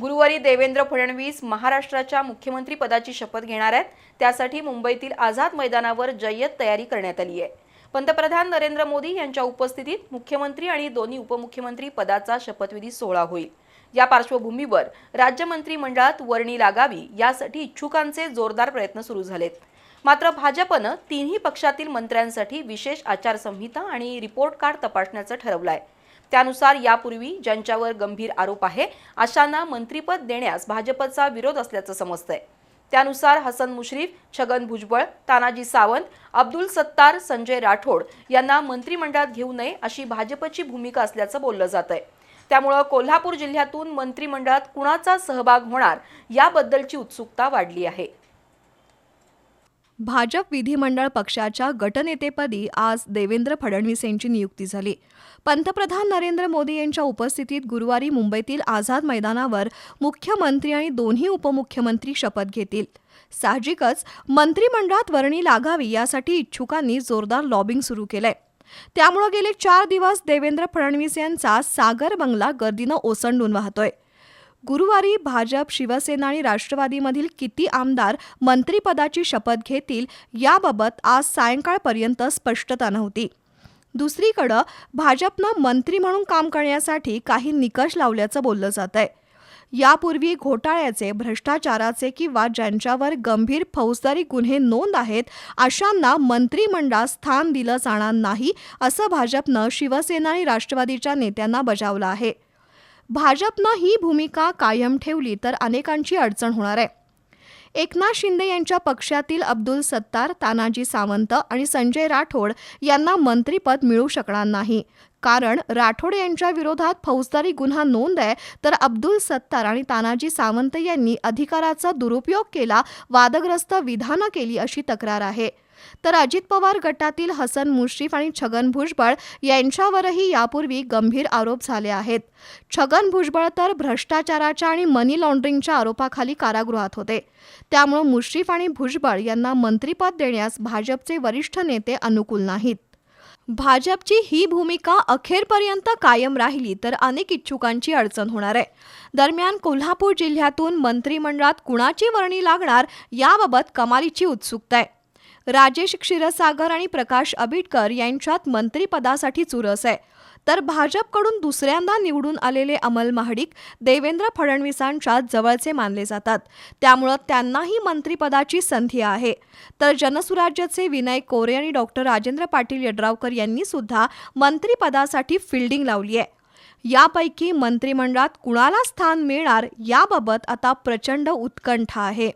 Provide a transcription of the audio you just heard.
गुरुवारी देवेंद्र फडणवीस महाराष्ट्राच्या मुख्यमंत्री पदाची शपथ घेणार आहेत. त्यासाठी मुंबईतील आझाद मैदानावर जय्यत तयारी करण्यात आली आहे. पंतप्रधान नरेंद्र मोदी यांच्या उपस्थितीत मुख्यमंत्री आणि दोन्ही उपमुख्यमंत्री पदाचा शपथविधी सोहळा होईल. या पार्श्वभूमीवर राज्य मंत्रिमंडळात वर्णी लागावी यासाठी इच्छुकांचे जोरदार प्रयत्न सुरू झालेत. मात्र भाजपनं तिन्ही पक्षातील मंत्र्यांसाठी विशेष आचारसंहिता आणि रिपोर्ट कार्ड तपासण्याचं ठरवलंय. त्यानुसार यापूर्वी ज्यांच्यावर गंभीर आरोप आहे अशांना मंत्रीपद देण्यास भाजपचा विरोध असल्याचं समजतंय. त्यानुसार हसन मुश्रीफ छगन भुजबळ तानाजी सावंत अब्दुल सत्तार संजय राठोड यांना मंत्रिमंडळात घेऊ नये अशी भाजपची भूमिका असल्याचं बोललं जात आहे त्यामुळं कोल्हापूर जिल्ह्यातून मंत्रिमंडळात कुणाचा सहभाग होणार याबद्दलची उत्सुकता वाढली आहे. भाजप विधिमंडळ पक्षाच्या गटनेतेपदी आज देवेंद्र फडणवीस यांची नियुक्ती झाली. पंतप्रधान नरेंद्र मोदी यांच्या उपस्थितीत गुरुवारी मुंबईतील आझाद मैदानावर मुख्यमंत्री आणि दोन्ही उपमुख्यमंत्री शपथ घेतील. साहजिकच मंत्रिमंडळात वर्णी लागावी यासाठी इच्छुकांनी जोरदार लॉबिंग सुरू केलंय. त्यामुळे गेले चार दिवस देवेंद्र फडणवीस यांचा सागर बंगला गर्दीनं ओसंडून वाहतोय. गुरुवारी भाजप शिवसेना आणि राष्ट्रवादीमधील किती आमदार मंत्रिपदाची शपथ घेतील याबाबत आज सायंकाळपर्यंत स्पष्टता नव्हती. दुसरीकडं भाजपनं मंत्री म्हणून काम करण्यासाठी काही निकष लावल्याचं बोललं जात आहे यापूर्वी घोटाळ्याचे भ्रष्टाचाराचे किंवा ज्यांच्यावर गंभीर फौजदारी गुन्हे नोंद आहेत अशांना मंत्रिमंडळात स्थान दिलं जाणार नाही असं भाजपनं शिवसेना आणि राष्ट्रवादीच्या नेत्यांना बजावलं आहे. भाजपनं ही भूमिका कायम ठेवली तर अनेकांची अडचण होणार आहे. एकनाथ शिंदे यांच्या पक्षातील अब्दुल सत्तार तानाजी सावंत आणि संजय राठोड यांना मंत्रीपद मिळू शकणार नाही. कारण राठोड यांच्या विरोधात फौजदारी गुन्हा नोंद आहे तर अब्दुल सत्तार आणि तानाजी सावंत यांनी अधिकाराचा दुरुपयोग केला वादग्रस्त विधानं केली अशी तक्रार आहे. तर अजित पवार गटातील हसन मुश्रीफ आणि छगन भुजबळ यांच्यावरही यापूर्वी गंभीर आरोप झाले आहेत. छगन भुजबळ तर भ्रष्टाचाराच्या आणि मनी लॉन्ड्रिंगच्या आरोपाखाली कारागृहात होते. त्यामुळे मुश्रीफ आणि भुजबळ यांना मंत्रिपद देण्यास भाजपचे वरिष्ठ नेते अनुकूल नाहीत. भाजपची ही भूमिका अखेरपर्यंत कायम राहिली तर अनेक इच्छुकांची अडचण होणार आहे. दरम्यान कोल्हापूर जिल्ह्यातून मंत्रिमंडळात कुणाची वर्णी लागणार याबाबत कमालीची उत्सुकता आहे. राजेश क्षीरसागर आणि प्रकाश आबिटकर यांच्यात मंत्रिपदासाठी चुरस आहे. तर भाजपकडून दुसऱ्यांदा निवडून आलेले अमल महाडिक देवेंद्र फडणवीसांच्या जवळचे मानले जातात. त्यामुळं त्यांनाही मंत्रिपदाची संधी आहे. तर जनसुराज्याचे विनय कोरे आणि डॉक्टर राजेंद्र पाटील यड्रावकर यांनी सुद्धा मंत्रिपदासाठी फिल्डिंग लावली आहे. यापैकी मंत्रिमंडळात कुणाला स्थान मिळणार याबाबत आता प्रचंड उत्कंठा आहे.